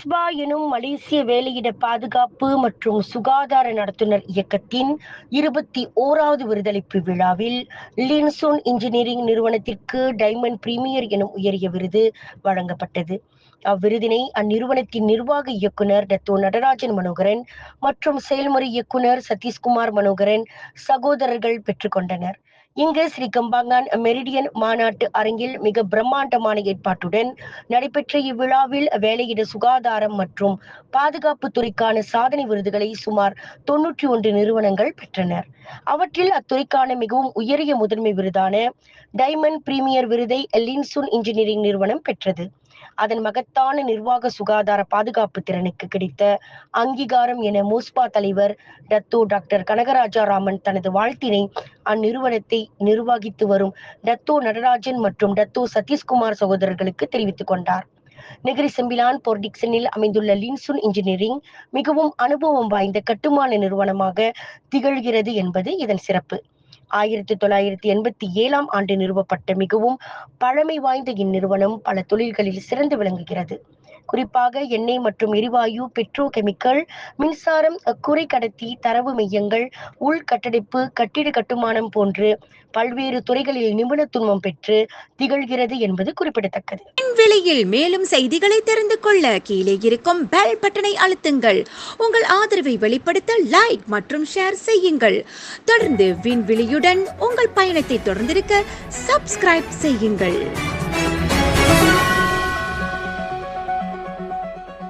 மஸ்பா எனும் மலேசிய வேலையிட பாதுகாப்பு மற்றும் சுகாதார நடத்துனர் இயக்கத்தின் இருபத்தி ஓராவது விருதளிப்பு விழாவில் லின்சோன் இன்ஜினியரிங் நிறுவனத்திற்கு டைமண்ட் பிரீமியர் எனும் உயரிய விருது வழங்கப்பட்டது. அவ்விருதினை அந்நிறுவனத்தின் நிர்வாக இயக்குனர் டத்தோ நடராஜன் மனோகரன் மற்றும் செயல்முறை இயக்குனர் சதீஷ்குமார் மனோகரன் சகோதரர்கள் பெற்றுக்கொண்டனர் இங்கு ஸ்ரீ கம்பாங்கான் மெரிடியன் மாநாட்டு அரங்கில் மிக பிரம்மாண்டமான ஏற்பாட்டுடன் நடைபெற்ற இவ்விழாவில் வேலையிட சுகாதார சுகாதாரம் மற்றும் பாதுகாப்பு துறைக்கான சாதனை விருதுகளை சுமார் தொன்னூற்றி ஒன்று நிறுவனங்கள் பெற்றனர். அவற்றில் அத்துறைக்கான மிகவும் உயரிய முதன்மை விருதான டைமண்ட் பிரீமியர் விருதை லின்சுன் இன்ஜினியரிங் நிறுவனம் பெற்றது. அதன் மகத்தான நிர்வாக சுகாதார பாதுகாப்பு திறனுக்கு கிடைத்த அங்கீகாரம் என மோஸ்பா தலைவர் டத்தோ டாக்டர் கனகராஜா ராமன் தனது வாழ்த்தினை அந்நிறுவனத்தை நிர்வகித்து வரும் டத்தோ நடராஜன் மற்றும் டத்தோ சதீஷ்குமார் சகோதரர்களுக்கு தெரிவித்துக் கொண்டார். நெகிரி செம்பிலான் போர்டிக்சனில் அமைந்துள்ள லின்சுன் இன்ஜினியரிங் மிகவும் அனுபவம் வாய்ந்த கட்டுமான நிறுவனமாக திகழ்கிறது என்பது இதன் சிறப்பு. ஆயிரத்தி தொள்ளாயிரத்தி எண்பத்தி ஏழாம் ஆண்டு நிறுவப்பட்ட மிகவும் பழமை வாய்ந்த இந்நிறுவனம் பல தொழில்களில் சிறந்து விளங்குகிறது. குறிப்பாக எண்ணெய் மற்றும் எரிவாயு பெட்ரோ கெமிக்கல் மின்சாரம் குறை கடத்தி தரவு மையங்கள் உள்கட்டடைப்பு கட்டிட கட்டுமானம் போன்று பல்வேறு துறைகளில் நிபுணத்துவம் பெற்று திகழ்கிறது என்பது குறிப்பிடத்தக்கது. விலையில் மேலும் செய்திகளை தெரிந்து கொள்ள கீழே இருக்கும் பெல் பட்டனை அழுத்துங்கள். உங்கள் ஆதரவை வெளிப்படுத்த லைக் மற்றும் ஷேர் செய்யுங்கள். தொடர்ந்து விண்வெளியுடன் உங்கள் பயணத்தை தொடர்ந்திருக்க சப்ஸ்கிரைப் செய்யுங்கள்.